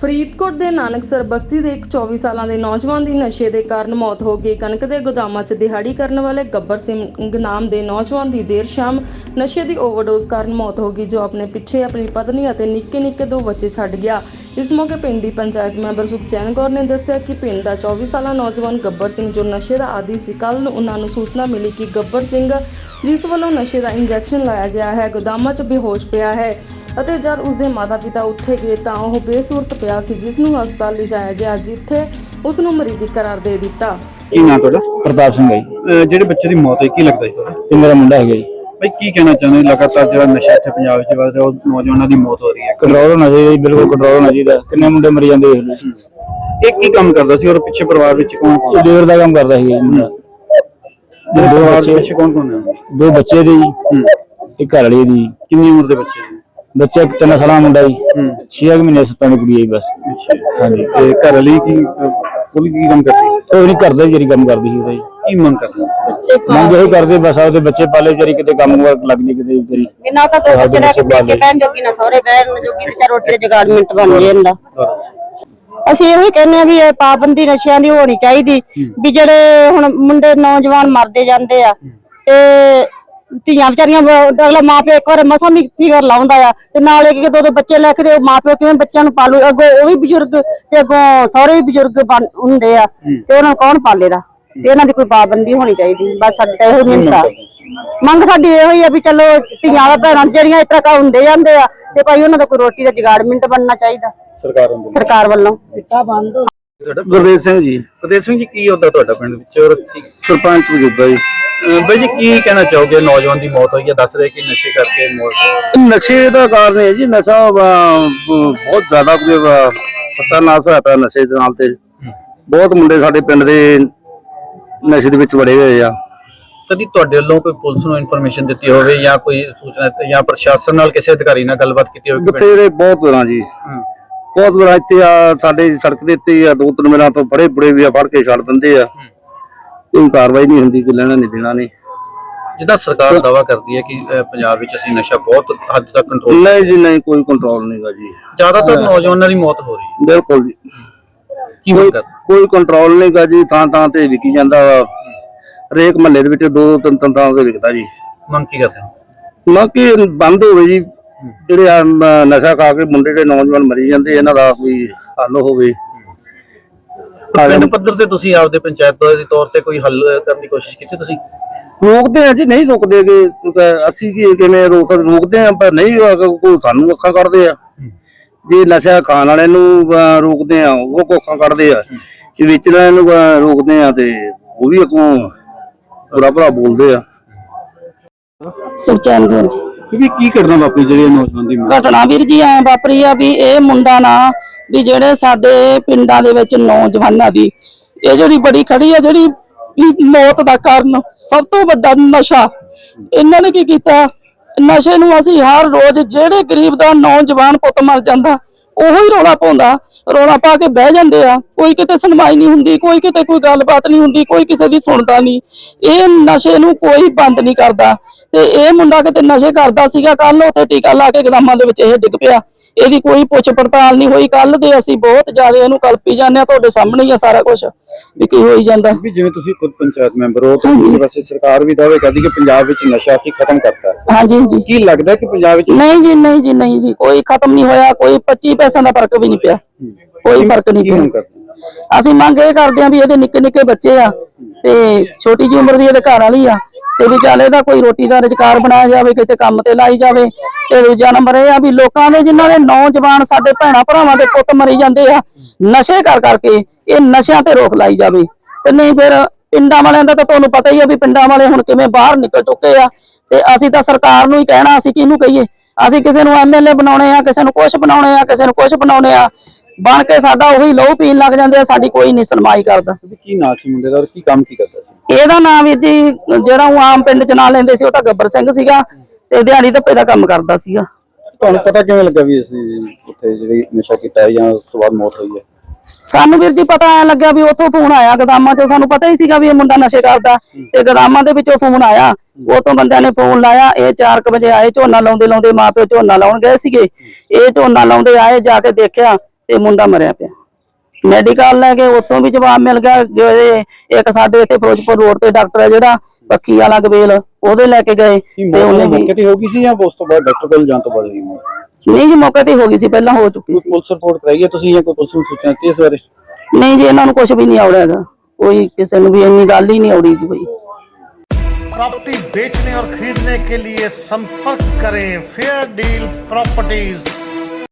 ਫਰੀਦਕੋਟ ਦੇ ਨਾਨਕਸਰ ਬਸਤੀ ਦੇ ਇੱਕ 24 ਸਾਲਾਂ ਦੇ ਨੌਜਵਾਨ ਦੀ ਨਸ਼ੇ ਦੇ ਕਾਰਨ ਮੌਤ ਹੋ ਗਈ। ਕਣਕ ਦੇ ਗੋਦਾਮਾਂ 'ਚ ਦਿਹਾੜੀ ਕਰਨ ਵਾਲੇ ਗੱਬਰ ਸਿੰਘ ਨਾਮ ਦੇ ਨੌਜਵਾਨ ਦੀ ਦੇਰ ਸ਼ਾਮ ਨਸ਼ੇ ਦੀ ਓਵਰਡੋਜ਼ ਕਾਰਨ ਮੌਤ ਹੋ ਗਈ, ਜੋ ਆਪਣੇ ਪਿੱਛੇ ਆਪਣੀ ਪਤਨੀ ਅਤੇ ਨਿੱਕੇ ਨਿੱਕੇ ਦੋ ਬੱਚੇ ਛੱਡ ਗਿਆ। ਇਸ ਮੌਕੇ ਪਿੰਡ ਦੀ ਪੰਚਾਇਤ ਮੈਂਬਰ ਸੁਖਚੈਨ ਕੌਰ ਨੇ ਦੱਸਿਆ ਕਿ ਪਿੰਡ ਦਾ 24 ਸਾਲਾ ਨੌਜਵਾਨ ਗੱਬਰ ਸਿੰਘ ਜੋ ਨਸ਼ੇ ਦਾ ਆਦੀ ਸੀ ਕੱਲ ਨੂੰ ਉਹਨਾਂ ਨੂੰ ਸੂਚਨਾ ਮਿਲੀ ਕਿ ਗੱਬਰ ਸਿੰਘ ਜਿਸ ਵੱਲੋਂ ਨਸ਼ੇ ਦਾ ਇੰਜੈਕਸ਼ਨ ਲਾਇਆ ਗਿਆ ਹੈ, ਗੋਦਾਮਾਂ 'ਚ ਬੇਹੋਸ਼ ਪਿਆ ਹੈ। ਅਤੇ ਜਦ ਉਸਦੇ ਮਾਤਾ-ਪਿਤਾ ਉੱਥੇ ਗਏ ਤਾਂ ਉਹ ਬੇਸੁਰਤ ਪਿਆ ਸੀ ਜਿਸ ਨੂੰ ਹਸਪਤਾਲ ਲਿਜਾਇਆ ਗਿਆ ਜਿੱਥੇ ਉਸ ਨੂੰ ਮਰੀਜ਼ੀ ਕਰਾਰ ਦੇ ਦਿੱਤਾ। ਕੀ ਨਾਂ ਤੁਹਾਡਾ? ਪ੍ਰਤਾਪ ਸਿੰਘ ਹੈ ਜੀ। ਅਹ ਜਿਹੜੇ ਬੱਚੇ ਦੀ ਮੌਤ ਹੋਈ ਕੀ ਲੱਗਦਾ ਜੀ ਤੁਹਾਨੂੰ? ਇਹ ਮੇਰਾ ਮੁੰਡਾ ਹੈਗਾ ਜੀ। ਭਾਈ ਕੀ ਕਹਿਣਾ ਚਾਹੁੰਦੇ ਹੋ? ਲਗਾਤਾਰ ਜਿਹੜਾ ਨਸ਼ਾ ਇੱਥੇ ਪੰਜਾਬ ਵਿੱਚ ਵੱਧ ਰਿਹਾ ਉਹ ਨੌਜਵਾਨਾਂ ਦੀ ਮੌਤ ਹੋ ਰਹੀ ਹੈ। ਕੰਟਰੋਲ ਹੋਣਾ ਚਾਹੀਦਾ ਜੀ ਬਿਲਕੁਲ ਕੰਟਰੋਲ ਹੋਣਾ ਚਾਹੀਦਾ। ਕਿੰਨੇ ਮੁੰਡੇ ਮਰੀ ਜਾਂਦੇ ਵੇਖ ਲਓ ਇਹ ਕੀ ਕੰਮ ਕਰਦਾ ਸੀ ਔਰ ਪਿੱਛੇ ਪਰਿਵਾਰ ਵਿੱਚ ਕੌਣ ਕੌਣ? ਇਹ ਲੇਬਰ ਦਾ ਕੰਮ ਕਰਦਾ ਸੀਗਾ ਜੀ ਮੁੰਡਾ। ਦੋ ਦੋ ਬੱਚੇ। ਵਿੱਚ ਕੌਣ ਕੌਣ ਹੈ ਦੋ ਬੱਚੇ ਦੇ ਜੀ। ਇੱਕ ਘਰ ਵਾਲੀ ਦੀ ਕਿੰਨੀ ਉਮਰ ਦੇ ਬੱਚੇ ਨੇ? ਬੱਚਾ ਇੱਕ ਤਿੰਨ ਸਾਲਾਂ ਦਾ ਮੁੰਡਾ ਜੀ। ਹੂੰ। 6 ਮਹੀਨੇ ਸੱਤਾਂ ਦੀ ਕੁੜੀ ਜੀ ਬਸ। ਹਾਂਜੀ। ਤੇ ਘਰ ਵਾਲੀ ਕੀ ਵੀ ਕੀ ਕੰਮ ਕਰਦੀ ਸੀ? ਉਹ ਨਹੀਂ ਕਰਦਾ ਜਿਹੜੀ ਕੰਮ ਕਰਦੀ ਸੀ ਉਹਦਾ ਜੀ। ਕੀ ਮੰਗ ਕਰਦਾ? ਮੰਗ ਇਹੀ ਕਰਦੇ ਬਸ ਆਪਦੇ ਬੱਚੇ ਪਾਲੇ ਵਿਚਾਰੀ ਕਿਤੇ ਕੰਮ ਵਰਕ ਲੱਗ ਜੇ ਕਿਤੇ ਵਿਚਾਰੀ ਬਿਨਾ ਤਾਂ ਦੋ ਬੱਚੇ ਰਹਿ ਕੇ ਪੇਕੇ ਪੈਣ ਜੋਗੀ ਨਾ ਸਹੁਰੇ ਬਹਿਣ ਜੋਗੀ ਤੇ ਚਾ ਰੋਟੀ ਦੇ ਜਗਾੜ ਮਿੰਟ ਬਣ ਜਾਂਦਾ ਅਸੀਂ ਇਹੋ ਹੀ ਕਹਿੰਦੇ ਆ ਵੀ ਇਹ ਪਾਬੰਦੀ ਨਸ਼ਿਆਂ ਦੀ ਹੋਣੀ ਚਾਹੀਦੀ ਵੀ ਜਿਹੜੇ ਹੁਣ ਮੁੰਡੇ ਨੌਜਵਾਨ ਮਰਦੇ ਜਾਂਦੇ ਆ ਤੇ ਧੀਆਂ ਵਿਚਾਰੀਆਂ ਬ- ਅਗਲਾ ਮਾਪੇ ਇੱਕ ਵਾਰ ਮਸਾ ਵੀ ਫਿਕਰ ਲਾਉਂਦਾ ਆ ਤੇ ਨਾਲ ਇੱਕ ਇੱਕ ਦੋ ਦੋ ਬੱਚੇ ਲੈ ਕੇ ਤੇ ਉਹ ਮਾਪੇ ਕਿਵੇਂ ਬੱਚਿਆਂ ਨੂੰ ਪਾਲੂ? ਅੱਗੋਂ ਉਹ ਵੀ ਬਜ਼ੁਰਗ ਤੇ ਅੱਗੋਂ ਸਹੁਰੇ ਵੀ ਬਜ਼ੁਰਗ ਬਣ- ਹੁੰਦੇ ਆ। ਤੇ ਉਹਨਾਂ ਨੂੰ ਕੌਣ ਪਾਲੇਗਾ ਤੇ ਇਹਨਾਂ ਦੀ ਕੋਈ ਪਾਬੰਦੀ ਹੋਣੀ ਚਾਹੀਦੀ। ਬਸ ਸਾਡੀ ਤਾਂ ਇਹੋ ਮਿੰਟ ਆ ਮੰਗ ਸਾਡੀ ਇਹੋ ਹੀ ਆ ਵੀ ਚਲੋ ਧੀਆਂ ਦਾ ਭੈਣਾਂ ਜਿਹੜੀਆਂ ਇਸ ਤਰ੍ਹਾਂ ਕਾ ਹੁੰਦੇ ਜਾਂਦੇ ਆ ਤੇ ਭਾਈ ਉਹਨਾਂ ਦਾ ਕੋਈ ਰੋਟੀ ਦਾ ਜੁਗਾੜ ਮਿੰਟ ਬਣਨਾ ਚਾਹੀਦਾ। ਸਰਕਾਰ ਵੱਲੋਂ। ਸਰਕਾਰ ਵੱਲੋਂ। ਤੁਹਾਡਾ ਗੁਰਦੇਵ ਸਿੰਘ ਜੀ। ਪ੍ਰਦੇਸ਼ ਸਿੰਘ ਜੀ ਕੀ ਹੁੰਦਾ ਤੁਹਾਡਾ ਪਿੰਡ ਵਿੱਚ? ਔਰ ਕੀ- ਸਰਪੰਚ ਮੌਜੂਦਾ ਜੀ। ਅਹ, ਬਾਈ ਜੀ ਕੀ ਕਹਿਣਾ ਚਾਹੋਗੇ? ਨੌਜਵਾਨ ਦੀ ਮੌਤ ਹੋਈ ਹੈ ਦੱਸ ਰਹੇ ਕਿ ਨਸ਼ੇ ਕਰਕੇ ਮੌਤ ਨਸ਼ੇ ਦਾ ਕਾਰਨ ਹੈ ਜੀ ਨਸ਼ਾ ਅਹ, ਬਹੁਤ ਜ਼ਿਆਦਾ ਕੋਈ, ਸੱਤਾਨਾਸ ਹੋਇਆ ਪਿਆ ਨਸ਼ੇ ਦੇ ਨਾਲ ਤੇ। ਬਹੁਤ ਮੁੰਡੇ ਸਾਡੇ ਪਿੰਡ ਦੇ ਨਸ਼ੇ ਦੇ ਵਿੱਚ ਵੜੇ ਹੋਏ ਆ। ਕਦੀ ਤੁਹਾਡੇ ਵੱਲੋਂ ਕੋਈ ਪੁਲਿਸ ਨੂੰ ਇਨਫੋਰਮੇਸ਼ਨ ਦਿੱਤੀ ਹੋਵੇ ਜਾਂ ਕੋਈ ਸੂਚਨਾ ਜਾਂ ਪ੍ਰਸ਼ਾਸਨ ਨਾਲ ਕਿਸੇ ਅਧਿਕਾਰੀ ਨਾਲ ਗੱਲਬਾਤ ਕੀਤੀ ਹੋਵੇ? ਕਿ ਬਥੇਰੇ ਬਹੁਤ ਤਰ੍ਹਾਂ ਜੀ। ਬਹੁਤ ਵਾਰ ਇੱਥੇ ਆ ਸਾਡੇ ਸੜਕ ਦੇ ਉੱਤੇ ਆ ਦੋ ਤਿੰਨ ਮੇਰਾ ਤੋਂ ਬੜੇ ਬੜੇ ਵੀ ਆ ਫੜ ਕੇ ਛੱਡ ਦਿੰਦੇ ਆ। ਕੋਈ ਕਾਰਵਾਈ ਨਹੀਂ ਹੁੰਦੀ ਕੋਈ ਲੈਣਾ ਨਹੀਂ ਦੇਣਾ ਨਹੀਂ। ਜਿੱਦਾਂ ਸਰਕਾਰ ਦਾਵਾ ਕਰਦੀ ਹੈ ਕਿ ਅਹ, ਪੰਜਾਬ ਵਿੱਚ ਅਸੀਂ ਨਸ਼ਾ ਬਹੁਤ ਹੱਦ ਤੱਕ ਕੰਟਰੋਲ ਨਹੀਂ ਜੀ ਨਹੀਂ ਕੋਈ ਕੰਟਰੋਲ ਨਹੀਂਗਾ ਜੀ। ਜ਼ਿਆਦਾਤਰ ਨੌਜਵਾਨਾਂ ਦੀ ਮੌਤ ਹੋ ਰਹੀ ਹੈ। ਬਿਲਕੁਲ ਜੀ। ਕੀ ਕਰ ਕੋਈ ਕੰਟਰੋਲ ਨਹੀਂਗਾ ਜੀ ਥਾਂ ਥਾਂ ਤੇ ਵਿਕੀ ਜਾਂਦਾ ਵਾ। ਹਰੇਕ ਮਹੱਲੇ ਦੇ ਵਿੱਚ ਦੋ ਤਿੰਨ ਤਿੰਨ ਥਾਂ ਤੇ ਵਿਕਦਾ ਜੀ। ਮੰਗ ਕੀ ਕਰਦੇ ਹੋ? ਨਾ ਕਿ ਬੰਦ ਹੋਵੇ ਜੀ ਜਿਹੜੇ ਆ ਨ- ਨਸ਼ਾ ਖਾ ਕੇ ਮੁੰਡੇ ਦੇ ਨੌਜਵਾਨ ਮਰੀ ਜਾਂਦੇ ਇਹਨਾਂ ਦਾ ਕੋਈ ਹੱਲ ਹੋਵੇ। ਪਿੰਡ ਪੱਧਰ ਤੇ ਤੁਸੀਂ ਆਪਦੇ ਪੰਚਾਇਤ ਦੇ ਤੌਰ ਤੇ ਕੋਈ ਹੱਲ ਕਰਨ ਦੀ ਕੋਸ਼ਿਸ਼ ਕੀਤੀ ਤੁਸੀਂ? ਰੋਕਦੇ ਆ ਜੀ ਨਹੀਂ ਰੁਕਦੇਗੇ ਅਸੀਂ ਕੀ ਕਿਵੇਂ ਰੋਕ ਸਕਦੇ ਰੋਕਦੇ ਆ ਪਰ ਨਹੀਂ ਕੋਈ ਸਾਨੂੰ ਅੱਖਾਂ ਕੱਢਦੇ ਆ। ਜੇ ਨਸ਼ਾ ਖਾਣ ਵਾਲਿਆਂ ਨੂੰ ਅਹ, ਰੋਕਦੇ ਆ ਉਹ ਕੋ ਅੱਖਾਂ ਕੱਢਦੇ ਆ। ਜੇ ਵੇਚਣ ਵਾਲਿਆਂ ਨੂੰ ਅਹ, ਰੋਕਦੇ ਆ ਤੇ ਉਹ ਵੀ ਅੱਗੋਂ ਬੁਰਾ ਭਰਾ ਬੋਲਦੇ ਆ। ਸੁਖਚੈਨ ਕੌਰ ਜੀ। ਕਿ ਕੀ ਕਰਨਾ ਵਾਪਰੀ ਜਿਹੜੀ ਨੌਜਵਾਨ ਦੀ ਮੌਤ? ਘਟਨਾ ਵੀਰ ਜੀ ਐ ਵਾਪਰੀ ਆ ਵੀ ਇਹ ਮੁੰਡਾ ਨਾ ਵੀ ਜਿਹੜੇ ਸਾਡੇ ਪਿੰਡਾਂ ਦੇ ਵਿੱਚ ਨੌਜਵਾਨਾਂ ਦੀ, ਇਹ ਜਿਹੜੀ ਬੜੀ ਖੜੀ ਆ, ਜਿਹੜੀ ਵੀ ਮੌਤ ਦਾ ਕਾਰਨ ਸਭ ਤੋਂ ਵੱਡਾ ਨਸ਼ਾ, ਇਹਨਾਂ ਨੇ ਕੀ ਕੀਤਾ? ਨਸ਼ੇ ਨੂੰ ਅਸੀਂ ਹਰ ਰੋਜ਼ ਜਿਹੜੇ ਗਰੀਬ ਦਾ ਨੌਜਵਾਨ ਪੁੱਤ ਮਰ ਜਾਂਦਾ, ਉਹੋ ਹੀ ਰੋਲਾ ਪਾਉਂਦਾ। ਰੋਲਾ ਪਾ ਕੇ ਬਹਿ ਜਾਂਦੇ ਆ। ਕੋਈ ਕਿਤੇ ਸੁਣਵਾਈ ਨਹੀਂ ਹੁੰਦੀ, ਕੋਈ ਕਿਤੇ ਕੋਈ ਗੱਲਬਾਤ ਨਹੀਂ ਹੁੰਦੀ, ਕੋਈ ਕਿਸੇ ਦੀ ਸੁਣਦਾ ਨਹੀਂ। ਇਹ ਨਸ਼ੇ ਨੂੰ ਕੋਈ ਬੰਦ ਨਹੀਂ ਕਰਦਾ। ਤੇ ਇਹ ਮੁੰਡਾ ਕਿਤੇ ਨਸ਼ੇ ਕਰਦਾ ਸੀਗਾ ਕੱਲ ਉੱਥੇ ਟੀਕਾ ਲਾ ਕੇ ਗਦਾਮਾਂ ਦੇ ਵਿੱਚ ਇਹ ਡਿੱਗ ਪਿਆ। ਇਹਦੀ ਕੋਈ ਪੁੱਛ ਪੜਤਾਲ ਨਹੀਂ ਹੋਈ। ਕੱਲ ਦੇ ਅਸੀਂ ਬਹੁਤ ਜ਼ਿਆਦਾ ਇਹਨੂੰ ਕਲਪੀ ਜਾਂਦੇ ਆ ਤੁਹਾਡੇ ਸਾਹਮਣੇ ਹੀ ਆ ਸਾਰਾ ਕੁਝ ਵੀ ਕੀ ਹੋਈ ਜਾਂਦਾ। ਵੀ ਜਿਵੇਂ ਤੁਸੀਂ ਖੁਦ ਪੰਚਾਇਤ ਮੈਂਬਰ ਹੋ ਤਾਂ ਦੂਜੇ ਪਾਸੇ ਸਰਕਾਰ ਵੀ ਦਾਅਵੇ ਕਰਦੀ ਕਿ ਪੰਜਾਬ ਵਿੱਚ ਨਸ਼ਾ ਅਸੀਂ ਖਤਮ ਕਰਤਾ। ਹੈ। ਹਾਂਜੀ। ਜੀ ਕੀ ਲੱਗਦਾ ਕਿ ਪੰਜਾਬ ਵਿੱਚ ਨਹੀਂ ਜੀ ਨਹੀਂ ਜੀ ਨਹੀਂ ਜੀ ਕੋਈ ਖਤਮ ਨਹੀਂ ਹੋਇਆ ਕੋਈ 25 ਪੈਸਿਆਂ ਦਾ ਫ਼ਰਕ ਵੀ ਨਹੀਂ ਪਿਆ। ਕੋਈ ਫ਼ਰਕ ਨਹੀਂ ਕੀ ਪਿਆ। ਮੰਗ ਕਰਦੇ ਹੋ? ਅਸੀਂ ਮੰਗ ਇਹ ਕਰਦੇ ਆਂ ਵੀ ਇਹਦੇ ਨਿੱਕੇ ਨਿੱਕੇ ਬੱਚੇ ਆ ਤੇ ਛੋਟੀ ਜਿਹੀ ਉਮਰ ਦੀ ਇਹਦੇ ਘਰ ਵਾਲੀ ਆ। ਤੇ ਵੀ ਚੱਲ ਇਹਦਾ ਕੋਈ ਰੋਟੀ ਦਾ ਰੁਜ਼ਗਾਰ ਬਣਾਇਆ ਜਾਵੇ, ਕਿਤੇ ਕੰਮ ਤੇ ਲਾਈ ਜਾਵੇ। ਤੇ ਦੂਜਾ ਨੰਬਰ ਇਹ ਆ ਵੀ ਲੋਕਾਂ ਦੇ, ਜਿਨ੍ਹਾਂ ਦੇ ਨੌਜਵਾਨ ਸਾਡੇ ਭੈਣਾ ਭਰਾਵਾਂ ਦੇ ਪੁੱਤ ਮਰੀ ਜਾਂਦੇ ਆ, ਨਸ਼ੇ ਕਰ ਕਰਕੇ ਇਹ ਨਸ਼ਿਆਂ ਤੇ ਰੋਕ ਲਾਈ ਜਾਵੇ। ਤੇ ਨਹੀਂ ਫਿਰ ਪਿੰਡਾਂ ਵਾਲਿਆਂ ਦਾ ਤਾਂ ਤੁਹਾਨੂੰ ਪਤਾ ਹੀ ਆ ਵੀ ਪਿੰਡਾਂ ਵਾਲੇ ਹੁਣ ਕਿਵੇਂ ਬਾਹਰ ਨਿਕਲ ਚੁੱਕੇ ਆ। ਤੇ ਅਸੀਂ ਤਾਂ ਸਰਕਾਰ ਨੂੰ ਹੀ ਕਹਿਣਾ, ਅਸੀਂ ਕਿਹਨੂੰ ਕਹੀਏ? ਅਸੀਂ ਕਿਸੇ ਨੂੰ ਐਮਐਲਏ ਬਣਾਉਣੇ ਆ, ਕਿਸੇ ਨੂੰ ਕੁਝ ਬਣਾਉਣੇ ਆ, ਕਿਸੇ ਨੂੰ ਕੁਝ ਬਣਾਉਣੇ ਆ। ਬਣ ਕੇ ਸਾਡਾ ਉਹੀ ਲਹੂ ਪੀਣ ਲੱਗ ਜਾਂਦੇ ਆ ਸਾਡੀ ਕੋਈ ਨਹੀਂ ਸੁਣਵਾਈ ਕਰਦਾ। ਵੀ ਕੀ ਨਾਂ ਸੀ ਮੁੰਡੇ ਦਾ ਔਰ ਕੀ ਕੰਮ ਕੀ ਕਰਦਾ ਸੀ? ਇਹਦਾ ਨਾਮ ਵੀਰ ਜੀ ਜਿਹੜਾ ਉਹ ਆਮ ਪਿੰਡ ਚ ਨਾਂ ਲੈਂਦੇ ਸੀ ਉਹ ਤਾਂ ਗੱਬਰ ਸਿੰਘ ਸੀਗਾ ਤੇ ਦਿਹਾੜੀ ਧੱਪੇ ਦਾ ਕੰਮ ਕਰਦਾ ਸੀਗਾ। ਤੁਹਾਨੂੰ ਪਤਾ ਕਿਵੇਂ ਲੱਗਾ ਵੀ ਅਸੀਂ ਉੱਥੇ ਜਿਹੜੀ ਨਸ਼ਾ ਕੀਤਾ ਹੈ ਜਾਂ ਉਸ ਤੋਂ ਬਾਅਦ ਮੌਤ ਹੋਈ ਹੈ? ਸਾਨੂੰ ਵੀਰ ਜੀ ਪਤਾ ਐ ਲੱਗਿਆ ਵੀ ਉੱਥੋਂ ਫੋਨ ਆਇਆ ਗਦਾਮਾਂ ਚੋਂ ਸਾਨੂੰ ਪਤਾ ਹੀ ਸੀਗਾ ਵੀ ਇਹ ਮੁੰਡਾ ਨਸ਼ੇ ਕਰਦਾ ਤੇ ਗਦਾਮਾਂ ਦੇ ਵਿੱਚੋਂ ਫੋਨ ਆਇਆ। ਉਹ ਤੋਂ ਬੰਦਿਆਂ ਨੇ ਫੋਨ ਲਾਇਆ ਇਹ 4 ਵਜੇ ਆਏ ਝੋਨਾ ਲਾਉਂਦੇ ਲਾਉਂਦੇ ਮਾਪਿਓ ਝੋਨਾ ਲਾਉਣ ਗਏ ਸੀਗੇ। ਇਹ ਝੋਨਾ ਲਾਉਂਦੇ ਆਏ ਜਾ ਕੇ ਦੇਖਿਆ ਤੇ ਮੁੰਡਾ ਮਰਿਆ ਪਿਆ ਮੈਡੀਕਲ ਲੈ ਕੇ ਉੱਥੋਂ ਵੀ ਜਵਾਬ ਮਿਲ ਗਿਆ ਜਿਹੜੇ ਇੱਕ ਸਾਡੇ ਇੱਥੇ ਫਿਰੋਜ਼ਪੁਰ ਰੋਡ ਤੇ ਡਾਕਟਰ ਹੈ ਜਿਹੜਾ ਪੱਖੀ ਵਾਲਾ ਗਵੇਲ ਉਹਦੇ ਲੈ ਕੇ ਗਏ ਤੇ ਉਹਨੇ ਵੀ ਮੌਕੇ ਤੇ ਹੋ ਗਈ ਸੀ ਜਾਂ ਉਸ ਤੋਂ ਬਾਅਦ ਡਾਕਟਰ ਕੋਲ ਜਾਣ ਤੋਂ ਬਾਅਦ ਹੋਈ ਮੌਤ? ਨਹੀਂ ਜੀ ਮੌਕੇ ਤੇ ਹੋ ਗਈ ਸੀ ਪਹਿਲਾਂ ਹੋ ਚੁੱਕੀ ਕੋਈ ਸੀ ਪੁਲਿਸ ਰਿਪੋਰਟ ਕਰਾਈ ਹੈ ਤੁਸੀਂ ਜਾਂ ਕੋਈ ਪੁਲਿਸ ਨੂੰ ਸੂਚਨਾ ਦਿੱਤੀ ਇਸ ਬਾਰੇ ਨਹੀਂ ਜੀ ਇਹਨਾਂ ਨੂੰ ਕੁਝ ਵੀ ਨਹੀਂ ਆਉੜਿਆ ਹੈਗਾ ਕੋਈ ਕਿਸੇ ਨੂੰ ਵੀ ਇੰਨੀ ਗੱਲ ਹੀ ਨਹੀਂ ਆਉੜੀ ਜੀ ਕੋਈ प्रॉपर्टी बेचने और खरीदने के लिए संपर्क करें फेयर डील प्रॉपर्टीज